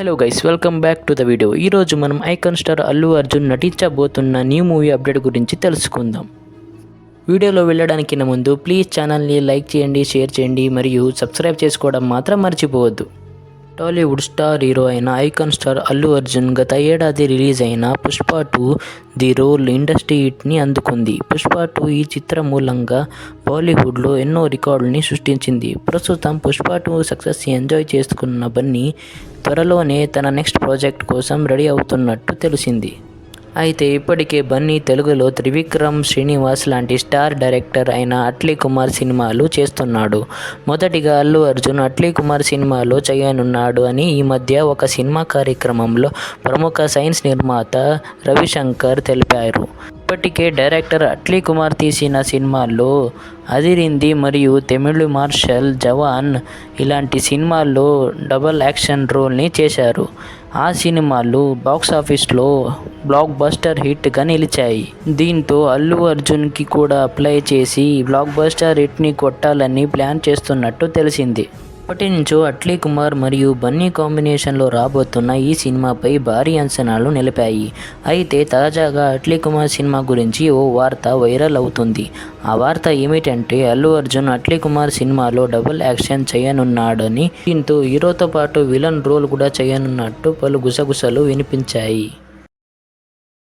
Hello guys welcome back to the video ఈరోజు మనం icon star Allu Arjun నటించబోతున్న న్యూ మూవీ అప్డేట్ గురించి తెలుసుకుందాం. వీడియోలో వెళ్ళడానికి ముందు ప్లీజ్ ఛానల్ని లైక్ చేయండి షేర్ చేయండి మరియు సబ్స్క్రైబ్ చేసుకోవడం మాత్రం మర్చిపోవద్దు. టాలీవుడ్ స్టార్ హీరో అయిన ఐకాన్ స్టార్ అల్లు అర్జున్ గత ఏడాది రిలీజ్ అయిన Pushpa two the rule industry హిట్ని అందుకుంది. పుష్ప టూ ఈ చిత్రం మూలంగా బాలీవుడ్లో ఎన్నో రికార్డుల్ని సృష్టించింది. ప్రస్తుతం పుష్ప టూ సక్సెస్ ఎంజాయ్ చేసుకున్న బన్నీ త్వరలోనే తన నెక్స్ట్ ప్రాజెక్ట్ కోసం రెడీ అవుతున్నట్టు తెలిసింది. అయితే ఇప్పటికే బన్నీ తెలుగులో త్రివిక్రమ్ శ్రీనివాస్ లాంటి స్టార్ డైరెక్టర్ అయిన అట్లీ కుమార్ సినిమాలు చేస్తున్నాడు. మొదటిగా అల్లు అర్జున్ అట్లీ కుమార్ సినిమాలో చేయనున్నాడు అని ఈ మధ్య ఒక సినిమా కార్యక్రమంలో ప్రముఖ సైన్స్ నిర్మాత రవిశంకర్ తెలిపారు. ఇప్పటికే డైరెక్టర్ అట్లీ కుమార్ తీసిన సినిమాల్లో అదిరింది మరియు తమిళ మార్షల్ జవాన్ ఇలాంటి సినిమాల్లో డబల్ యాక్షన్ రోల్ని చేశారు. ఆ సినిమాలు బాక్స్ ఆఫీస్లో బ్లాక్ బస్టర్ హిట్గా నిలిచాయి. దీంతో అల్లు అర్జున్కి కూడా అప్లై చేసి బ్లాక్ బస్టర్ హిట్ని కొట్టాలని ప్లాన్ చేస్తున్నట్టు తెలిసింది. అప్పటి నుంచో అట్లీ కుమార్ మరియు బన్నీ కాంబినేషన్లో రాబోతున్న ఈ సినిమాపై భారీ అంచనాలు నిలిపాయి. అయితే తాజాగా అట్లీ కుమార్ సినిమా గురించి ఓ వార్త వైరల్ అవుతుంది. ఆ వార్త ఏమిటంటే అల్లు అర్జున్ అట్లీ కుమార్ సినిమాలో డబుల్ యాక్షన్ చేయనున్నాడని దీంతో హీరోతో పాటు విలన్ రోల్ కూడా చేయనున్నట్టు పలు గుసగుసలు వినిపించాయి.